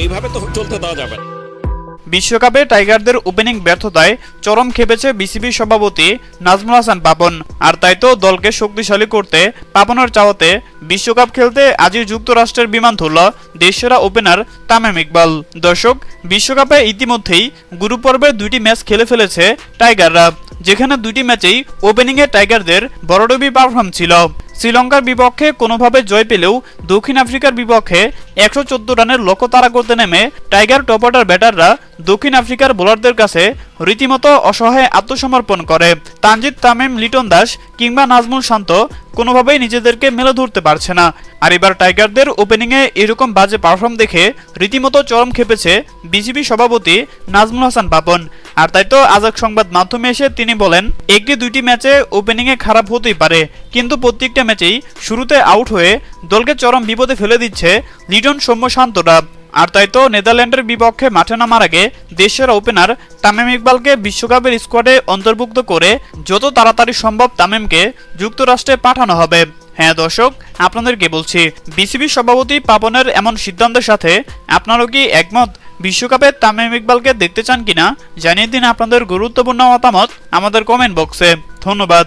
এইভাবে তো চলতে দেওয়া যাবে না। বিশ্বকাপে টাইগারদের ওপেনিং ব্যর্থতায় চরম খেপেছে বিসিবি সভাপতি নাজমুল হাসান পাপন। আর তাই তো দলকে শক্তিশালী করতে পাপনের চাওয়াতে বিশ্বকাপ খেলতে আজই যুক্তরাষ্ট্রের বিমান ধরল দেশসেরা ওপেনার তামিম ইকবাল। দর্শক, বিশ্বকাপে ইতিমধ্যেই গ্রুপ পর্বে দুইটি ম্যাচ খেলে ফেলেছে টাইগাররা, যেখানে দুইটি ম্যাচেই ওপেনিংয়ে টাইগারদের বড়ডবি পারফর্ম ছিল। শ্রীলঙ্কার বিপক্ষে কোনোভাবে জয় পেলেও দক্ষিণ আফ্রিকার বিপক্ষে একশো চোদ্দ রানের লক্ষ্য তাড়া করতে নেমে টাইগার টপ অর্ডার ব্যাটাররা দক্ষিণ আফ্রিকার বোলারদের কাছে রীতিমতো অসহায় আত্মসমর্পণ করে। তানজিদ তামিম, লিটন দাস কিংবা নাজমুল শান্ত কোনোভাবেই নিজেদেরকে মেলে ধরতে পারছে না। আর এবার টাইগারদের ওপেনিংয়ে এরকম বাজে পারফর্ম দেখে রীতিমতো চরম খেপেছে বিসিবি সভাপতি নাজমুল হাসান পাপন আর তাই তো আজাক সংবাদ মাধ্যমে এসে তিনি বলেন, একটি দুইটি ম্যাচে ওপেনিংয়ে খারাপ হতেই পারে, কিন্তু প্রত্যেকটা ম্যাচেই শুরুতে আউট হয়ে দলকে চরম বিপদে ফেলে দিচ্ছে লিটন সৌম্য শান্তরা। আর তাই তো নেদারল্যান্ডের বিপক্ষে মাঠে নামার আগে দেশের ওপেনার তামিম ইকবালকে বিশ্বকাপের স্কোয়াডে অন্তর্ভুক্ত করে যত তাড়াতাড়ি সম্ভব তামিমকে যুক্তরাষ্ট্রে পাঠানো হবে। হ্যাঁ দর্শক, আপনাদেরকে বলছি, বিসিবি সভাপতি পাবনের এমন সিদ্ধান্তের সাথে আপনারাও কি একমত? বিশ্বকাপে তামিম ইকবালকে দেখতে চান কিনা? জানিয়ে দিন আপনাদের গুরুত্বপূর্ণ মতামত আমাদের কমেন্ট বক্সে ধন্যবাদ।